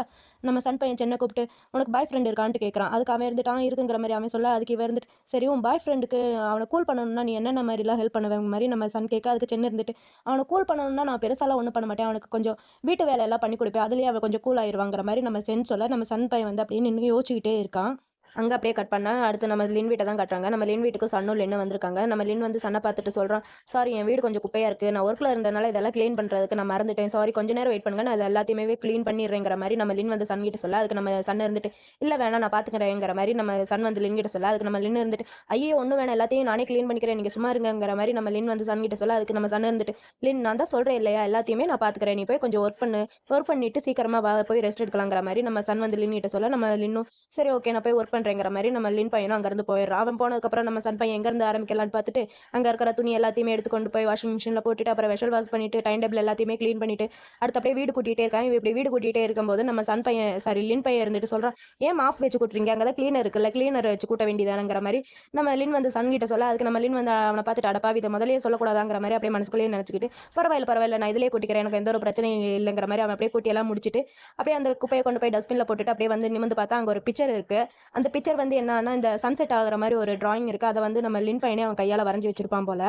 நம்ம சன் பையன் சென்னை கூப்பிட்டு உனக்கு பாய் ஃப்ரெண்ட் இருக்கான்ட்டு கேட்குறான். அதுக்கு அவன் இருந்துட்டு அவன் இருக்குங்கிற மாதிரி அவன் சொல்ல அதுக்கு இவன் இருந்துட்டு சரி உன் பாய் ஃப்ரெண்டுக்கு அவனை கூல் பண்ணணும்னா நீ என்னென்ன மாதிரிலாம் ஹெல்ப் பண்ணுவேன் மாதிரி நம்ம சன் கேட்க அதுக்கு சென்னை இருந்துட்டு அவனை கூல் பண்ணணும்னா நான் பெருசாலாம் ஒன்றும் பண்ண மாட்டேன். அவனுக்கு கொஞ்சம் வீட்டு வேலையெல்லாம் பண்ணி கொடுப்பேன். அதுலேயே அவன் கொஞ்சம் கூல் ஆயிடுவாங்கிற மாதிரி நம்ம சென் சொல்ல நம்ம சன் பையன் வந்து அப்படின்னு நின்று யோசிச்சுக்கிட்டே இருக்கான். அங்கே அப்படியே கட் பண்ணா அடுத்து நம்ம லின் வீட்டை தான் கட்டுறாங்க. நம்ம லின் வீட்டுக்கு சன்னும் லின்னு வந்திருக்காங்க. நம்ம லின் வந்து சன்னை பார்த்துட்டு சொல்கிறான் சாரி என் வீடு கொஞ்சம் குப்பையாக இருக்குது நான் ஒர்க்கில் இருந்தனால இதெல்லாம் க்ளீன் பண்ணுறதுக்கு நான் மறந்துட்டேன். சாரி கொஞ்ச நேரம் வெயிட் பண்ணுங்க. நான் அது எல்லாத்தையுமே க்ளீன் பண்ணிடுறேங்கிற மாதிரி நம்ம லின் வந்து சன் கிட்ட சொல்ல அதுக்கு நம்ம சன் இருந்துட்டு இல்லை வேணாம் நான் பார்த்துக்கிறேங்கிற மாதிரி நம்ம சன் வந்து லின் கிட்ட சொல்ல அதுக்கு நம்ம லின் இருந்துட்டு ஐயோ ஒன்றும் வேணாம். எல்லாத்தையும் நானே க்ளீன் பண்ணிக்கிறேன். நீங்கள் சும்மா இருங்கிற மாதிரி நம்ம லின் வந்து சன் கிட்ட சொல்ல அதுக்கு நம்ம சன் இருந்துட்டு லின் நான் தான் சொல்கிறேன் இல்லையா? எல்லாத்தையுமே நான் பார்த்துக்கிறேன். நீ போய் கொஞ்சம் ஒர்க் பண்ணு. ஒர்க் பண்ணிட்டு சீக்கிரமாக போய் ரெஸ்ட் எடுக்கலாங்கிற மாதிரி நம்ம சன் வந்து லின் கிட்ட சொல்ல நம்ம லின்னும் சரி ஓகே நான் போய் ஒர்க் பண்ணுறேங்கிற மாதிரி நம்ம லின் பையனும் அங்கேருந்து போயிடுறான். அவன் போனதுக்கப்புறம் நம்ம சன் பையன் எங்கேருந்து ஆரம்பிக்கலாம்னு பார்த்துட்டு அங்கே இருக்கிற துணி எல்லாத்தையுமே எடுத்துக்கொண்டு போய் வாஷிங் மிஷினில் போட்டுட்டு அப்புறம் வெஷல் வாஷ் பண்ணிட்டு டைம் டேபிள் எல்லாத்தையுமே க்ளீன் பண்ணிட்டு அடுத்து அப்படியே வீடு கூட்டிகிட்டே இருக்கான். இவன் இப்படி வீடு கூட்டிகிட்டே இருக்கும்போது நம்ம சன் பையன் சாரி லின் பையன் இருந்துட்டு சொல்கிறான் ஏன் ஆஃப் வச்சு கூட்டுறீங்க? அங்கே தான் க்ளீனர் இருக்குல்ல க்ளீனர் வச்சு கூட்ட வேண்டியதானங்கிற மாதிரி நம்ம லின் வந்து சன் கிட்ட சொல்ல அதுக்கு நம்ம லின் வந்து அவனை பார்த்துட்டு அடப்பா இதை முதலே சொல்லக்கூடாதாங்கிற மாதிரி அப்படியே மனசுக்குள்ளேயே நினச்சிக்கிட்டு பரவாயில்ல பரவாயில்ல நான் இதிலே கூட்டிக்கிறேன் எனக்கு எந்த ஒரு பிரச்சனையும் இல்லைங்கிற மாதிரி அவன் அப்படியே கூட்டியெல்லாம் முடிச்சுட்டு அப்படியே அந்த குப்பையை கொண்டு போய் டஸ்ட்பினில் போட்டுட்டு அப்படியே வந்து நிமிந்து பார்த்தா அங்கே ஒரு பிக்சர் இருக்குது அந்த பிக்சர் வந்து என்னன்னா இந்த சன்செட் ஆகிற மாதிரி ஒரு டிராயிங் இருக்குது அதை வந்து நம்ம லின் பையனே அவன் கையால் வரைஞ்சி வச்சிருப்பான் போல.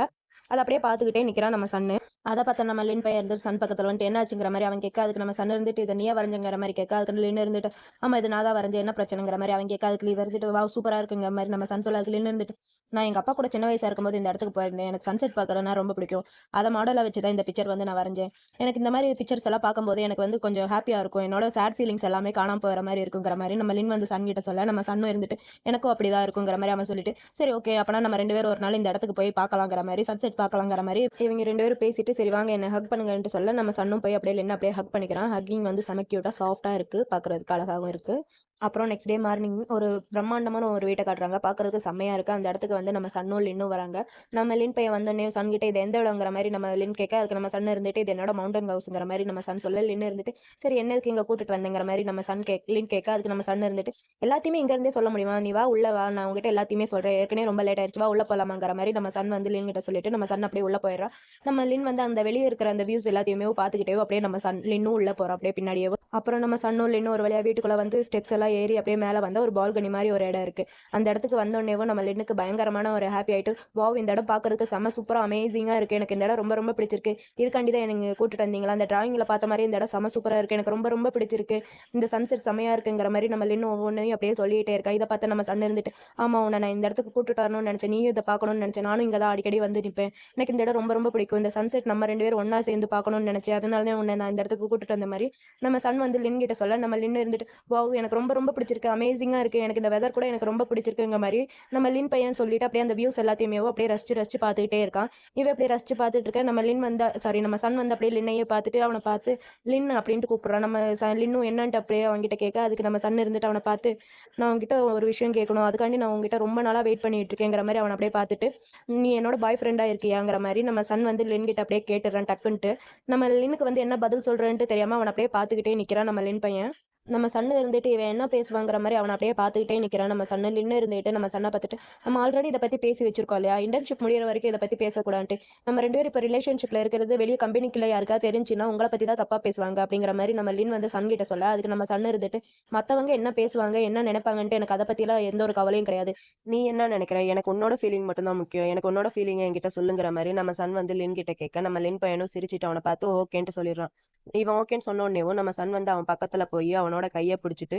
அதை அப்படியே பார்த்துக்கிட்டே நிற்கிறான் நம்ம சன்னு. அதை பார்த்தா நம்ம லின் பையன் இருந்துட்டு சன் பக்கத்தில் வந்துட்டு என்ன ஆச்சுங்கிற மாதிரி அவன் கேட்க அதுக்கு நம்ம சன் இருந்துட்டு இதை நீயே வரைஞ்சுங்கிற மாதிரி கேட்க அதுக்கு லின் இருந்துட்டு ஆமாம் இது நான் தான் வரைஞ்சேன் என்ன பிரச்சனைங்கிற மாதிரி அவன் கேட்க அதுக்கு இருந்துட்டு வா சூப்பராக இருக்குங்கிற மாதிரி நம்ம சன் சொல்ல அதுக்கு லின் இருந்துட்டு நான் எங்கள் அப்பா கூட சின்ன வயசாக இருக்கும்போது இந்த இடத்துக்கு போயிருந்தேன் எனக்கு சன்செட் பார்க்குறதுனா ரொம்ப பிடிக்கும். அதை மாடலை வச்சு தான் இந்த பிக்சர் வந்து நான் வரைஞ்சேன். எனக்கு இந்த மாதிரி பிக்சர்ஸ் எல்லாம் பார்க்கும்போது எனக்கு வந்து கொஞ்சம் ஹாப்பியாக இருக்கும். என்னோட சேட் ஃபீலிங்ஸ் எல்லாமே காணாம போகிற மாதிரி இருக்குங்கிற மாதிரி நம்ம லின் வந்து சன் கிட்ட சொல்ல நம்ம சன்னும் இருந்துட்டு எனக்கும் அப்படி தான் இருக்குங்கிற மாதிரி அவன் சொல்லிட்டு சரி ஓகே அப்போனா நம்ம ரெண்டு பேரும் ஒரு நாள் இந்த இடத்துக்கு போய் பார்க்கலாங்கிற மாதிரி சன்செட் பார்க்கலாங்கிற மாதிரி இவங்க ரெண்டு பேரும் பேசிட்டு சரி வாங்க என்ன ஹக் பண்ணுங்கன்ட்டு சொல்ல நம்ம சன்னும் போய் அப்படியே என்ன அப்படியே ஹக் பண்ணிக்கிறான். ஹக்கிங் வந்து செம க்யூட்டாக சாஃப்டாக இருக்குது பார்க்குறதுக்கு அழகாகவும் இருக்குது அப்புறம் நெக்ஸ்ட் டே மார்னிங் ஒரு பிரம்மாண்டமான ஒரு வீட்டை காட்டுறாங்க. பார்க்குறதுக்கு செம்மையாக இருக்குது அந்த இடத்துக்கு வந்து நம்ம சன்னும் லின்னும் வராங்க. நம்ம லின் பையன் வந்தோடனே சன் கிட்ட இது எந்த இடங்கிற மாதிரி நம்ம லின் கேட்க அதுக்கு நம்ம சன் இருந்துட்டு இது என்னோட மவுண்டன் ஹவுஸ்ங்கிற மாதிரி நம்ம சன் சொல்ல லின் இருந்துட்டு சரி என்னதுக்கு இங்கே கூட்டிட்டு வந்தேங்கிற மாதிரி நம்ம சன் கேக் லின் கேட்க அதுக்கு நம்ம சன் இருந்துட்டு எல்லாத்தையுமே இங்கேருந்தே சொல்ல முடியுமா? நீ வா உள்ள வா நான் உங்ககிட்ட எல்லாத்தையுமே சொல்கிறேன் ஏற்கனவே ரொம்ப லேட் ஆயிடுச்சு. வா உள்ள போகலாமாங்கிற மாதிரி நம்ம சன் வந்து லின் கிட்ட சொல்லிட்டு நம்ம சன் அப்படியே உள்ள போயிடுறோம். நம்ம லின் வந்து அந்த வெளியே இருக்கிற அந்த வியூஸ் எல்லாத்தையுமே பார்த்துக்கிட்டே அப்படியே நம்ம சன் லின்னும் உள்ள போகிறோம் அப்படியே பின்னாடியே அப்புறம் நம்ம சன்னும் லின்னும் ஒரு வழியாக வீட்டுக்குள்ளே வந்து ஸ்டெப்ஸ் எல்லாம் ஏறி அப்படியே மேலே வந்து ஒரு பால்கனி மாதிரி ஒரு இடம் இருக்குது அந்த இடத்துக்கு வந்தோடனேவும் நம்ம லின்னுக்கு பயங்கரமான ஒரு ஹாப்பி ஆகிட்டு வாவ் இந்த இடம் பார்க்கறதுக்கு செம்ம சூப்பராக அமேசிங்காக இருக்குது எனக்கு இந்த இடம் ரொம்ப ரொம்ப பிடிச்சிருக்கு. இதுக்காண்டி தான் எனக்கு கூட்டிட்டு வந்தீங்களா? அந்த டிராயிங்கில் பார்த்த மாதிரி இந்த இடம் செம்ம சூப்பராக இருக்குது எனக்கு ரொம்ப ரொம்ப பிடிச்சிருக்கு. இந்த சன்செட் செம்மையாக இருக்குங்கிற மாதிரி நம்ம லின்னு ஒவ்வொன்றையும் அப்படியே சொல்லிகிட்டே இருக்கேன் இதை பார்த்து நம்ம சன் இருந்துட்டு ஆமாம் உன்னை நான் இந்த இடத்துக்கு கூட்டிட்டு வரணும்னு நினச்சேன். நீயும் இதை பார்க்கணும்னு நினச்சேன். நானும் இங்கே தான் அடிக்கடி வந்து நிற்பேன் எனக்கு இந்த இடம் ரொம்ப ரொம்ப பிடிக்கும். இந்த சன்செட் நம்ம ரெண்டு பேரும் ஒன்றா சேர்ந்து பார்க்கணும்னு நினச்சேன். அதனால தான் உன்னை நான் இந்த இடத்துக்கு கூட்டிட்டு வந்த மாதிரி. நம்ம சன் வந்து லின் கிட்ட சொல்ல நம்ம லின்னு இருந்துட்டு வாவ் எனக்கு ரொம்ப ரொம்ப பிடிச்சிருக்கு. அமேசிங்காக இருக்குது எனக்கு இந்த வெதர் கூட எனக்கு ரொம்ப பிடிச்சிருக்குங்க மாதிரி நம்ம லின் பையன் சொல்லிட்டு அப்படியே அந்த வியூஸ் எல்லாத்தையுமே அப்படியே ரசிச்சு ரசிச்சு பார்த்துக்கிட்டே இருக்கான். இவன் அப்படியே ரசிச்சு பார்த்துட்டு இருக்க. நம்ம லின் வந்தா சாரி நம்ம சன் வந்து அப்படியே லின்னையே பார்த்துட்டு அவனை பார்த்து லின் அப்படின்ட்டு கூப்பிட்றான். நம்ம ச லின்னும் என்னன்ட்டு அப்படியே அவன்கிட்ட கேட்க அதுக்கு நம்ம சன் இருந்துட்டு அவனை பார்த்து நான் அவன்கிட்ட ஒரு விஷயம் கேட்கணும். அதுக்காண்டி நான் உங்ககிட்ட ரொம்ப நாளாக வெயிட் பண்ணிட்டு இருக்கேங்கிற மாதிரி அவனை அப்படியே பார்த்துட்டு நீ என்னோட பாய் ஃப்ரெண்டாக இருக்கியாங்கிற மாதிரி நம்ம சன் வந்து லின்கிட்ட அப்படியே கேட்டுறான் டக்குன்ட்டு நம்ம லினுக்கு வந்து என்ன பதில் சொல்கிறேன்ட்டு தெரியாமல் அவன் அப்படியே பார்த்துக்கிட்டே நிற்கிறான் நம்ம லின் பையன். நம்ம சன்னு இருந்துட்டு இவன் என்ன பேசுவாங்கிற மாதிரி அவனை அப்படியே பார்த்துக்கிட்டே நிற்கிறான் நம்ம சன்னு நின்று இருந்துட்டு நம்ம சன்னை பார்த்துட்டு நம்ம ஆல்ரெடி இதை பற்றி பேசி வச்சிருக்கோம் இல்லையா? இன்டர்ன்ஷிப் முடிகிற வரைக்கும் இதை பற்றி பேசக்கூடாதுன்ட்டு. நம்ம ரெண்டு பேரும் இப்போ ரிலேஷன்ஷிப்பில் இருக்கிறது வெளியே கம்பெனிக்குள்ள யாருக்கா தெரிஞ்சுன்னா உங்களை பற்றி தான் தப்பாக பேசுவாங்க அப்படிங்கிற மாதிரி நம்ம லின் வந்து சன் கிட்ட சொல்ல அதுக்கு நம்ம சன்னு இருந்துட்டு மற்றவங்க என்ன பேசுவாங்க என்ன நினைப்பாங்கன்ட்டு எனக்கு அதை பற்றிலாம் எந்த ஒரு கவலையும் கிடையாது. நீ என்ன நினைக்கிற? எனக்கு உன்னோட ஃபீலிங் மட்டும்தான் முக்கியம். எனக்கு உன்னோட ஃபீலிங் என்கிட்ட சொல்லுங்கிற மாதிரி நம்ம சன் வந்து லின் கிட்ட கேட்க நம்ம லின் பையனும் சிரிச்சிட்டு அவனை பார்த்து ஓகேன்ட்டு சொல்லிடுறான். இவன் ஓகேன்னு சொன்ன உடனேவும் நம்ம சன் வந்து அவன் பக்கத்துல போய் அவனோட கையை பிடிச்சிட்டு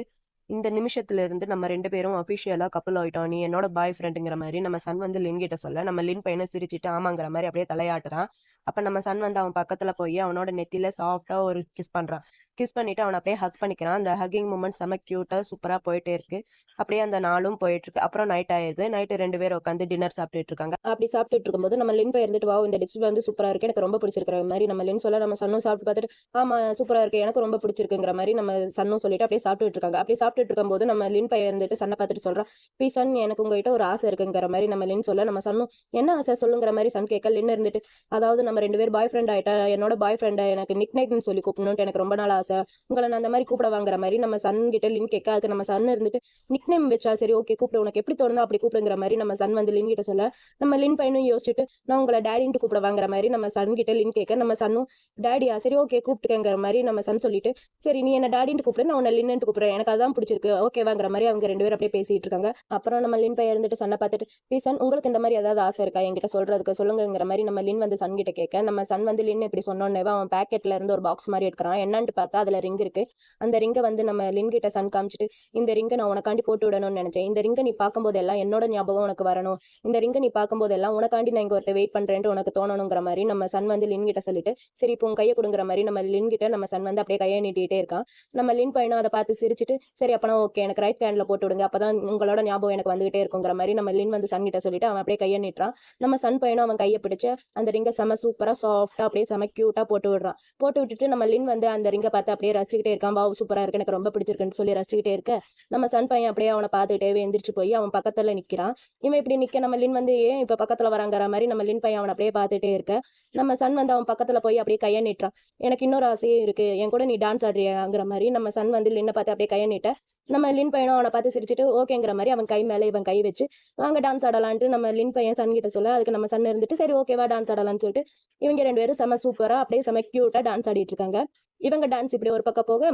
இந்த நிமிஷத்துல இருந்து நம்ம ரெண்டு பேரும் அஃபிஷியலா கப்பல் ஆயிட்டோம் நீ என்னோட பாய் ஃப்ரெண்டுங்கிற மாதிரி நம்ம சன் வந்து லின் கிட்ட சொல்ல நம்ம லின் பையனை சிரிச்சிட்டு ஆமாங்கிற மாதிரி அப்படியே தலையாட்டுறான். அப்ப நம்ம சன் வந்து அவன் பக்கத்துல போய் அவனோட நெத்தில சாஃப்டா ஒரு கிஸ் பண்றான். கிஸ் பண்ணிட்டு அவனை அப்படியே ஹக் பண்ணிக்கிறான். அந்த ஹக்கிங் மூமெண்ட் செம க்யூட்டாக சூப்பராக போயிட்டே இருக்கு. அப்படியே அந்த நாளும் போயிட்டு இருக்கு. அப்புறம் நைட் ஆயிடுது. நைட்டு ரெண்டு பேரும் உட்காந்து டின்னர் சாப்பிட்டுட்டு இருக்காங்க. அப்படி சாப்பிட்டுட்டு இருக்கும்போது நம்ம லின் போய் இருந்துட்டு வா இந்த டிஷ் வந்து சூப்பராக இருக்கு. எனக்கு ரொம்ப பிடிச்சிருக்கிற மாதிரி நம்ம லின் சொல்ல நம்ம சன்னும் சாப்பிட்டு பார்த்துட்டு ஆமா சூப்பராக இருக்கு. எனக்கு ரொம்ப பிடிச்சிருக்குங்கிற மாதிரி நம்ம சன்னும் சொல்லிட்டு அப்படியே சாப்பிட்டுட்டு இருக்காங்க. அப்படியே சாப்பிட்டுட்டு இருக்கும்போது நம்ம லின் பையன் இருந்துட்டு சன்னை பார்த்துட்டு சொல்றான் பி சன் எனக்கு உங்ககிட்ட ஒரு ஆசை இருக்குங்கிற மாதிரி நம்ம லின் சொல்ல நம்ம சன்னும் என்ன ஆசை சொல்லுங்கிற மாதிரி சன் கேட்க லின் இருந்துட்டு அதாவது நம்ம ரெண்டு பேர் பாய் ஃப்ரெண்ட் ஆயிட்டா என்னோட பாய் ஃப்ரெண்டை எனக்கு நிக் நைக்னு சொல்லி கூப்பிடணும்ட்டு எனக்கு ரொம்ப நாள் ஆசை உங்களை நான் அந்த மாதிரி கூப்பிட வாங்குற மாதிரி நம்ம சன் கிட்ட லின் கேட்க அதுக்கு நம்ம சன் இருந்துட்டு நிக் நேம் வச்சா சரி ஓகே கூப்பிட. உனக்கு எப்படி தோணுதோ அப்படி கூப்பிடுங்கிற மாதிரி நம்ம சன் வந்து லின் கிட்ட சொல்ல. நம்ம லின் பையனும் யோசிச்சுட்டு நான் உங்களை டேடின்ட்டு கூப்பிட வாங்குற மாதிரி நம்ம சன் கிட்ட லின் கேட்க நம்ம சன்னும் டேடியா சரி ஓகே கூப்பிட்டுக்கங்கிற மாதிரி நம்ம சன் சொல்லிட்டு சரி நீ என்ன டேடின்ட்டு கூப்பிடு நான் உன்னை லின்னு கூப்பிடுறேன். எனக்கு அதான் பிடிச்சிருக்கு. ஓகேவாங்கிற மாதிரி அவங்க ரெண்டு பேரும் அப்படியே பேசிட்டு இருக்காங்க. அப்புறம் நம்ம லின் பையன் இருந்துட்டு சன்னை பார்த்துட்டு பீசன் உங்களுக்கு இந்த மாதிரி ஏதாவது ஆசை இருக்கா? என்கிட்ட சொல்றதுக்கு சொல்லுங்கிற மாதிரி நம்ம லின் வந்து சன் கிட்ட கேட்க நம்ம சன் வந்து லின் இப்படி சொன்னோன்னே அவன் பேக்கெட்ல இருந்து ஒரு பாக்ஸ் மாதிரி எடுக்கிறான். என்னன்ட்டு பார்த்தா அதுல ரிங் இருக்கு. அந்த ரிங்கை வந்து நம்ம லின்கிட்ட சன் காமிச்சிட்டு இந்த ரிங்கை நான் உனக்காண்டி போட்டு விடணும்னு நினைச்சேன். இந்த ரிங்கை நீ பார்க்கும்போது எல்லாம் என்னோட ஞாபகம் உனக்கு வரணும். இந்த ரிங்கை நீ பார்க்கும்போது எல்லாம் உனக்காண்டி நான் இங்க ஒருத்த வெயிட் பண்ணுறேன்ட்டு உனக்கு தோணணுங்கிற மாதிரி நம்ம சன் வந்து லின்கிட்ட சொல்லிட்டு சரி இப்போ உன் கையை கொடுங்கிற மாதிரி நம்ம லின்கிட்ட நம்ம சன் வந்து அப்படியே கையை நீட்டிகிட்டே இருக்கான். நம்ம லின் பையனும் அதை பார்த்து சிரிச்சிட்டு சரி அப்பனா ஓகே எனக்கு ரைட் ஹேண்ட்ல போட்டு விடுங்க. அப்பதான் உங்களோட ஞாபகம் எனக்கு வந்துகிட்டே இருக்குங்கிற மாதிரி நம்ம லின் வந்து சன் கிட்ட சொல்லிட்டு அவன் அப்படியே கையை நீட்டுறான். நம்ம சன் பையனும் அவன் கையை பிடிச்சு அந்த ரிங்கை செம சூப்பரா சாஃப்டா அப்படியே செம கியூட்டா போட்டு விடுறான். போட்டு விட்டுட்டு நம்ம லின் வந்து அந்த ரிங்கை பார்த்து அப்படியே ரசிச்சுக்கிட்டே இருக்கான். வாவ் சூப்பரா இருக்கு. எனக்கு ரொம்ப பிடிச்சிருக்குன்னு சொல்லி ரசிச்சுக்கிட்டே இருக்க. நம்ம சன் பையன் அப்படியே அவனை பார்த்துக்கிட்டே எந்திரிச்சு போய் அவன் பக்கத்துல நிக்கிறான். இவன் இப்படி நிக்க நம்ம லின் வந்து ஏன் இப்போ பக்கத்துல வராங்கிற மாதிரி நம்ம லின் பையன் அவனை அப்படியே பார்த்துட்டே இருக்க. நம்ம சன் வந்து அவன் பக்கத்துல போய் அப்படியே கையை நீட்டுறான். எனக்கு இன்னொரு ஆசையும் இருக்கு. என் கூட நீ டான்ஸ் ஆடுறியாங்கிற மாதிரி. நம்ம சன் வந்து லின்னை பார்த்து அப்படியே கையை நீட்ட நம்ம லின் பையனும் அவனை பார்த்து சிரிச்சிட்டு ஓகேங்கிற மாதிரி அவன் கை மேலே இவன் கை வச்சு வாங்க டான்ஸ் ஆடலான்ட்டு நம்ம லின் பையன் சன் கிட்ட சொல்ல அதுக்கு நம்ம சன் இருந்துட்டு சரி ஓகேவா டான்ஸ் ஆடலாம்னு சொல்லிட்டு இவங்க ரெண்டு பேரும் செம சூப்பரா அப்படியே செம க்யூட்டாக டான்ஸ் ஆடிட்டு இருக்காங்க. இவங்க டான்ஸ் இப்படி ஒரு பக்கம் போக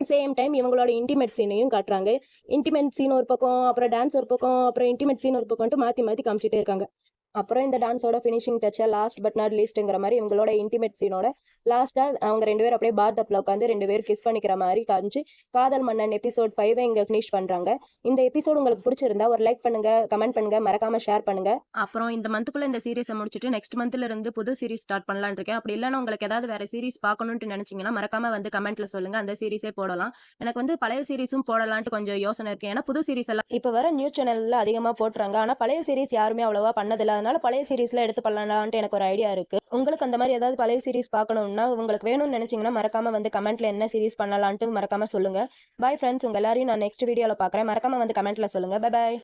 சேம் டைம் இவங்களோட இன்டிமேட் சீனையும் காட்டுறாங்க. இன்டிமேட் சீன் ஒரு பக்கம் அப்புறம் டான்ஸ் ஒரு பக்கம் அப்புறம் இன்டிமேட் சீன் ஒரு பக்கம்ட்டு மாற்றி மாற்றி காமிச்சிட்டே இருக்காங்க. அப்புறம் இந்த டான்ஸோட ஃபினிஷிங் டச்சா லாஸ்ட் பட் நாட் லீஸ்ட்டுங்கிற மாதிரி இவங்களோட இன்டிமேட் சீனோட லாஸ்ட்டாக அவங்க ரெண்டு பேரும் அப்படியே பாத் டப்பில் உட்காந்து ரெண்டு பேரும் கிஸ் பண்ணிக்கிற மாதிரி காமிச்சு காதல் மன்னன் எபிசோட் ஃபைவை இங்கே ஃபினிஷ் பண்ணுறாங்க இந்த எபிசோட் உங்களுக்கு பிடிச்சிருந்தா ஒரு லைக் பண்ணுங்க கமெண்ட் பண்ணுங்க மறக்காம ஷேர் பண்ணுங்க. அப்புறம் இந்த மந்த்துக்குள்ள இந்த சீரிஸை முடிச்சுட்டு நெக்ஸ்ட் மந்த்ல இருந்து புது சீரிஸ் ஸ்டார்ட் பண்ணலாம்னு இருக்கேன். அப்படி இல்லைன்னா உங்களுக்கு ஏதாவது வேற சீரிஸ் பார்க்கணும்னு நினைச்சீங்கன்னா மறக்காம வந்து கமெண்ட்ல சொல்லுங்க. அந்த சீரிஸே போடலாம். எனக்கு வந்து பழைய சீரிஸும் போடலான்ட்டு கொஞ்சம் யோசனை இருக்கு. ஏன்னா புது சீரிஸ் எல்லாம் இப்போ வர நியூஸ் சேனல்ல அதிகமாக போட்டுறாங்க. ஆனால் பழைய சீரிஸ் யாருமே அவ்வளோவா பண்ணதில்ல. அதனால பழைய சீரீஸ்லாம் எடுத்து பண்ணலான்ட்டு எனக்கு ஒரு ஐடியா இருக்கு. உங்களுக்கு அந்த மாதிரி ஏதாவது பழைய சீரிஸ் பார்க்கணும்னா உங்களுக்கு வேணும்னு நினைச்சீங்கன்னா மறக்காம வந்து கமெண்ட்ல என்ன சீரிஸ் பண்ணலான்ட்டு மறக்காம சொல்லுங்க. பாய் ஃப்ரெண்ட்ஸ் உங்க எல்லாரையும் நான் நெக்ஸ்ட் வீடியோல பார்க்குறேன் மறக்காம வந்து கமெண்ட்ல சொல்லுங்க. Bye bye